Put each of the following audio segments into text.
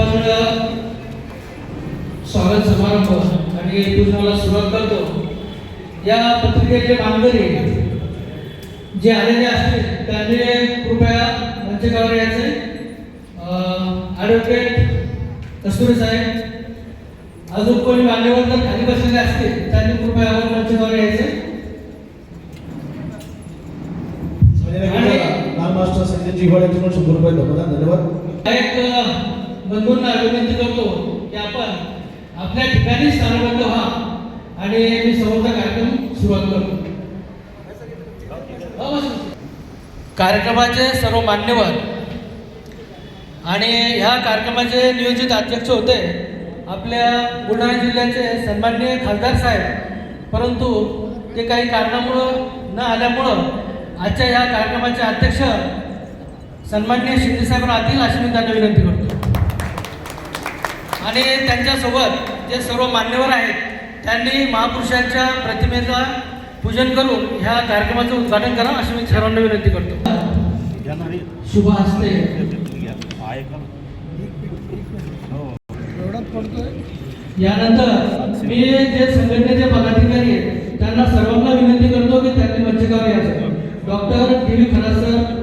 आपण स्वागत समारंभ आणि पूजनाला सुरुवात करतो. या पत्रिकेतले मानकरी जे आलेले असतील त्यांनी कृपया मंचकावर यायचे. ॲडव्होकेट कस्तुरी साहेब अजून कोणी मान्यवर जर खाली बसलेले असतील त्यांनी कृपया मंचकावर यायचे. मास्टर संजय जिव्हाड यांच्याकडून शंभर रुपये धन्यवाद धन्यवाद. एक बंधूंना विनंती करतो की आपण आपल्या ठिकाणी स्थानबद्ध व्हा आणि मी समोरचा कार्यक्रम सुरुवात करतो हो, हो, हो. कार्यक्रमाचे सर्व मान्यवर आणि ह्या कार्यक्रमाचे नियोजित अध्यक्ष होते आपल्या बुलढाणा जिल्ह्याचे सन्माननीय खासदार साहेब. परंतु ते काही कारणामुळं न आल्यामुळं आजच्या या कार्यक्रमाचे अध्यक्ष सन्माननीय शिंदेसाहेब राहतील अशी मी त्यांना विनंती करतो. आणि त्यांच्यासोबत जे सर्व मान्यवर आहेत त्यांनी महापुरुषांच्या प्रतिमेचा पूजन करून ह्या कार्यक्रमाचं उद्घाटन करा अशी मी सर्वांना विनंती करतो. शुभ हस्ते. यानंतर मी जे संघटनेचे पदाधिकारी आहेत त्यांना सर्वांना विनंती करतो की त्यांनी मंचकावर यायचं doctor T V Kharasar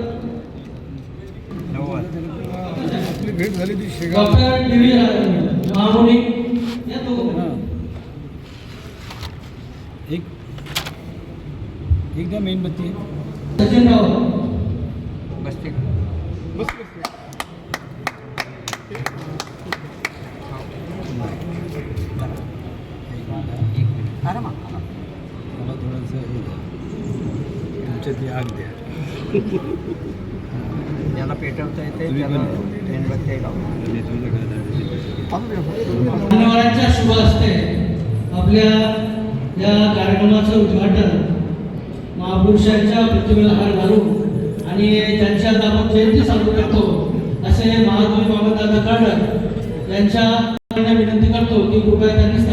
doctor T V Mahamuni या दोघं एक एकदा मेणबत्ती सचिन राव मला थोडंसं हे द्या. तुमच्या ती आग द्या ज्याला पेटवता येते त्याला? मान्यवरांच्या शुभ हस्ते आपल्या या कार्यक्रमाचं उद्घाटन महापुरुषांच्या प्रतिमेला हार घालून आणि त्यांच्या आपण जयंती साजरी करतो असे महाकवी बाबादादा काळकर यांच्या विनंती करतो की कृपया त्यांनी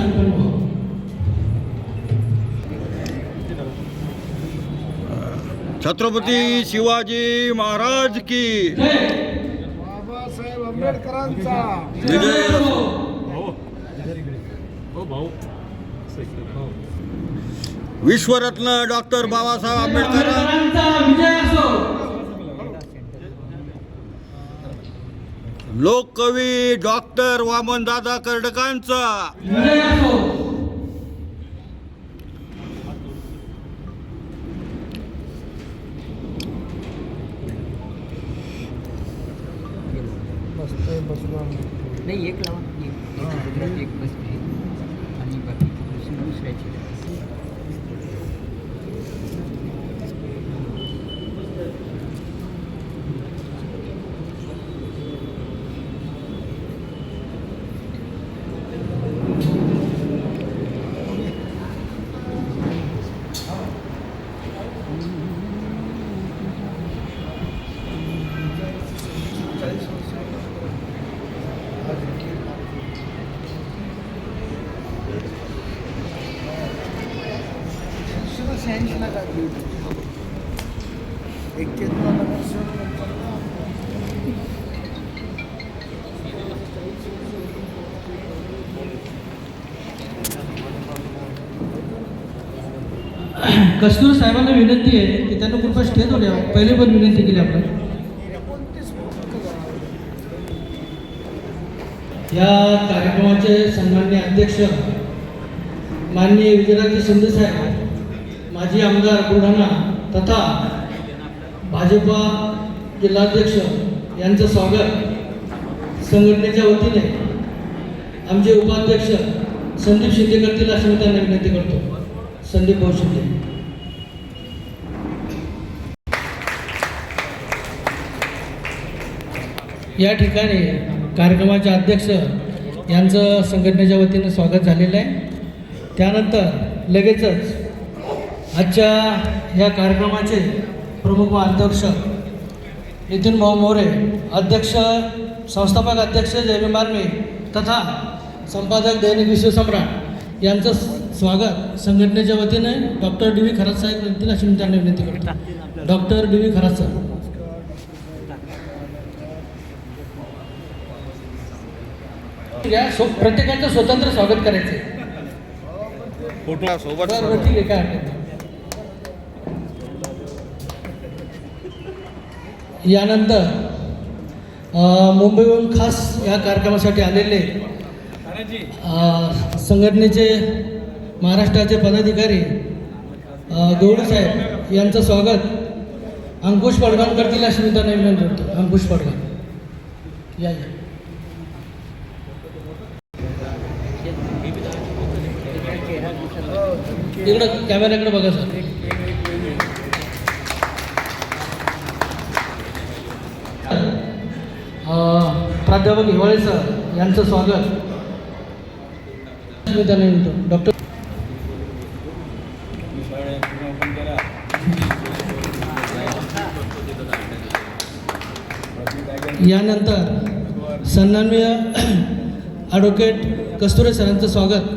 छत्रपती शिवाजी महाराज की. बाबासाहेब आंबेडकरांचा. विजय. विश्वरत्न डॉक्टर बाबासाहेब आंबेडकर. आंबेडकरांचा विजय असो लोककवी डॉक्टर वामनदादा कर्डकांचा. विजय असो नाही एक लावा एक एक गुजरात एक बस कस्तूर साहेबांना विनंती आहे की त्यांना कृपया स्टेजवर यावं. पहिले पण विनंती केली आपण. या कार्यक्रमाचे सन्मान्य अध्यक्ष माननीय विजयराजे शिंदे साहेब माजी आमदार बुलढाणा तथा भाजपा जिल्हाध्यक्ष यांचं स्वागत संघटनेच्या वतीने आमचे उपाध्यक्ष संदीप शिंदे करतील अशी मी त्यांना विनंती करतो. संदीप भाऊ शिंदे. या ठिकाणी कार्यक्रमाचे अध्यक्ष यांचं संघटनेच्या वतीनं स्वागत झालेलं आहे. त्यानंतर लगेचच आजच्या या कार्यक्रमाचे प्रमुख अध्यक्ष नितीन भाऊ मोरे अध्यक्ष संस्थापक अध्यक्ष जयभी मार्मे तथा संपादक दैनिक विश्वसम्राट यांचं स्वागत संघटनेच्या वतीने डॉक्टर डी व्ही खरात साहेब करतील अशी मी त्यांना विनंती करतो. Doctor D V Kharat sir. या सो प्रत्येकाचं स्वतंत्र स्वागत करायचं. फोटो सोबत ठीक आहे काय यानंतर मुंबईहून खास या कार्यक्रमासाठी आलेले संघटनेचे महाराष्ट्राचे पदाधिकारी अ, साहेब यांचं स्वागत. अंकुश पडगाण करतील अशी मी त्यांना विनंती करतो. अंकुश पडगाण या या. इकडं कॅमेऱ्याकडे बघा सर प्राध्यापक हिवाळे सर यांचं स्वागत. मी त्यांना म्हणतो डॉक्टर यानंतर सन्माननीय ॲडव्होकेट कस्तुरे सरांचं स्वागत.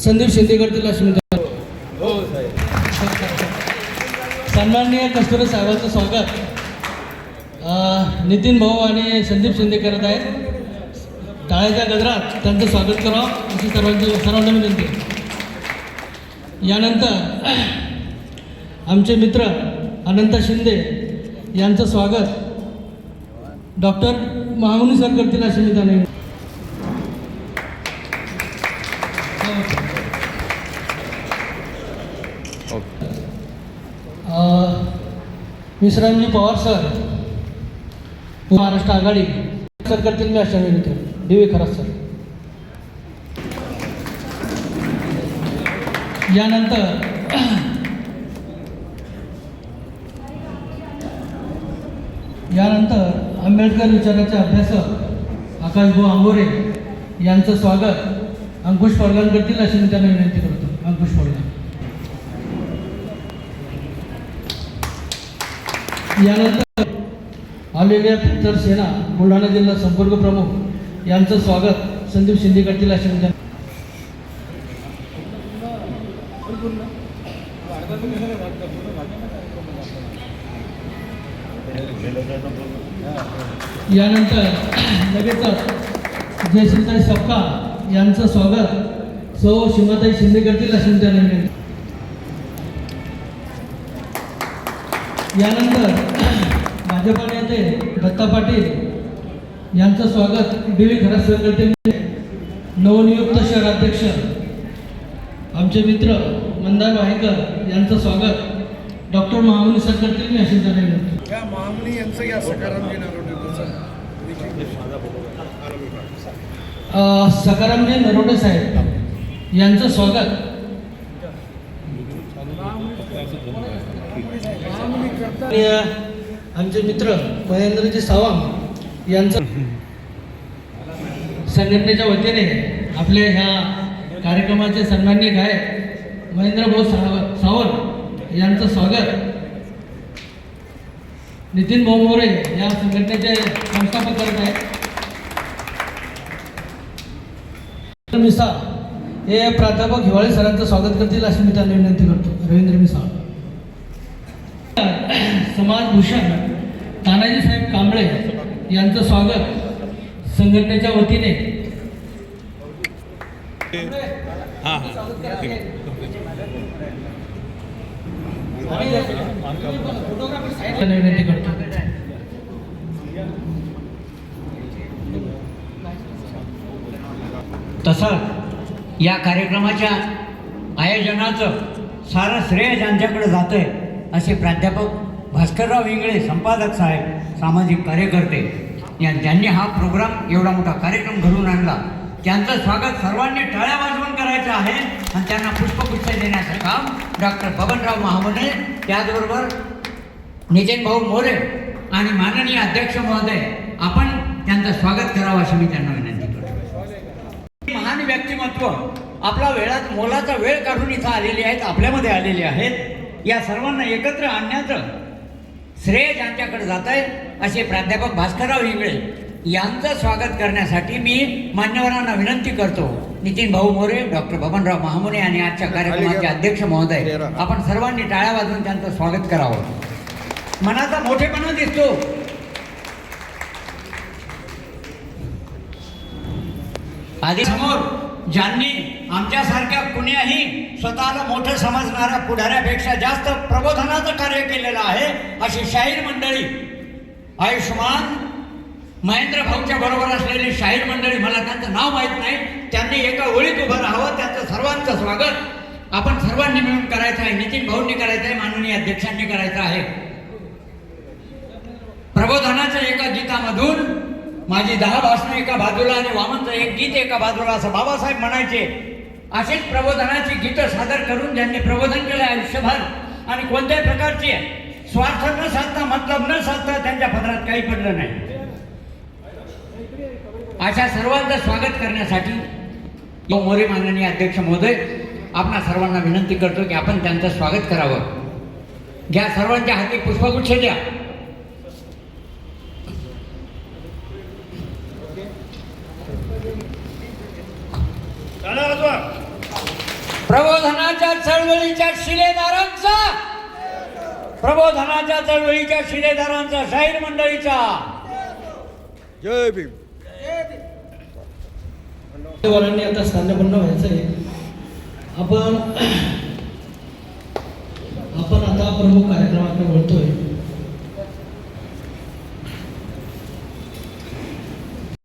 संदीप शिंदेगडतील करतील अशी सन्माननीय कस्तुरे साहेबांचं स्वागत. नितीन भाऊ आणि संदीप शिंदे करत आहेत. टाळ्याच्या गजरात त्यांचं स्वागत करावं अशी सर्वांची सर्वांना विनंती. यानंतर आमचे मित्र अनंत शिंदे यांचं स्वागत. डॉक्टर महामुनी सर करतील अशी मी त्यांना विश्रामजी पवार सर महाराष्ट्र आघाडी. सरकारतील मी अशा विनंती डी व्ही खरात सर. यानंतर यानंतर आंबेडकर विचाराचे अभ्यासक आकाशभाऊ आंबोरे यांचं स्वागत. अंकुश पडगाण करतील अशी मी त्यांना विनंती करतो. अंकुश पडगाण यानंतर आलेल्या पिक्चर सेना बुलढाणा जिल्हा संपर्क प्रमुख यांचं स्वागत संदीप शिंदे करतील असे म्हणजे यानंतर लगेचच जयश्रीताई सपका यांचं स्वागत. सौ शिमाताई शिंदे करतील असे त्यांना विनंती यानंतर भाजपा नेते दत्ता पाटील यांचं स्वागत. खरात सर करतील नवनियुक्त शहराध्यक्ष आमचे मित्र मंदार वाहेकर यांचं स्वागत. डॉक्टर महामुनी सर करतील मी अशी या महामनी यांचं या सकाराम सकारामजी नरोडे साहेब यांचं स्वागत. आमचे मित्र महेंद्रजी सावंत यांचं संघटनेच्या वतीने आपले ह्या कार्यक्रमाचे सन्माननीय गायक महेंद्रभाऊ सावंत साव- सावंत यांचं स्वागत. नितीन भाऊ मोरे या संघटनेचे संस्थापक करत आहेत मिसा हे प्राध्यापक हिवाळे सरांचं स्वागत करतील अशी मी त्यांना विनंती करतो. रवींद्र मिसा. समाजभूषण तानाजी साहेब कांबळे यांचं स्वागत संघटनेच्या वतीने. विनंती करतो तसंच या कार्यक्रमाच्या आयोजनाचं सारं श्रेय ज्यांच्याकडे जातं आहे असे प्राध्यापक भास्करराव इंगळे संपादक साहेब सामाजिक कार्यकर्ते या ज्यांनी हा प्रोग्राम एवढा मोठा कार्यक्रम घडवून आणला त्यांचं स्वागत सर्वांनी टाळ्या वाजवून करायचं आहे आणि त्यांना पुष्पगुच्छ देण्याचं काम डॉक्टर बबनराव महामने त्याचबरोबर नितीन भाऊ मोरे आणि माननीय अध्यक्ष महोदय आपण त्यांचं स्वागत करावं अशी मी त्यांना विनंती करतो. महान व्यक्तिमत्व आपला वेळात मोलाचा वेळ काढून इथं आलेले आहेत आपल्यामध्ये आलेले आहेत. या सर्वांना एकत्र आणण्याचं श्रेय ज्यांच्याकडे जात आहे असे प्राध्यापक भास्करराव इंगळे यांचं स्वागत करण्यासाठी मी मान्यवरांना विनंती करतो. नितीन भाऊ मोरे डॉक्टर बबनराव महामुने आणि आजच्या कार्यक्रमाचे अध्यक्ष महोदय. आपण सर्वांनी टाळ्या वाजवून त्यांचं स्वागत करावं. मनाचा मोठेपणा दिसतो. आधी समोर ज्यांनी आमच्यासारख्या कुण्याही स्वतःला मोठं समजणाऱ्या पुढाऱ्यापेक्षा जास्त प्रबोधनाचं कार्य केलेलं आहे अशी शाहीर मंडळी आयुष्यमान महेंद्र भाऊच्या बरोबर असलेली शाहीर मंडळी मला त्यांचं नाव माहीत नाही त्यांनी एका ओळीत उभं राहावं त्यांचं सर्वांचं स्वागत. आपण सर्वांनी मिळून करायचं आहे नितीन भाऊंनी करायचं आहे माननीय अध्यक्षांनी करायचं आहे. प्रबोधनाच्या एका गीतामधून माझी दहा भाषणं एका बाजूला आणि वामनचं एक गीत एका बाजूला असं बाबासाहेब म्हणायचे अशीच प्रबोधनाची गीतं सादर करून ज्यांनी प्रबोधन केलं आयुष्यभर आणि कोणत्याही प्रकारची स्वार्थ न साधता मतलब न साधता त्यांच्या पदरात काही पडलं नाही. अशा सर्वांचं स्वागत करण्यासाठी मोरे माननीय अध्यक्ष महोदय आपणा सर्वांना विनंती करतो की आपण त्यांचं स्वागत करावं. घ्या सर्वांच्या हाती पुष्पगुच्छ द्या. प्रबोधनाच्या चळवळीच्या शिलेदारांचा प्रबोधनाच्या चळवळीच्या शिलेदारांचा शाहीर मंडळीचा. जय भीम. आता स्थानपन्न व्हायचं आहे आपण आपण आता प्रमुख कार्यक्रमाकडे वळतोय.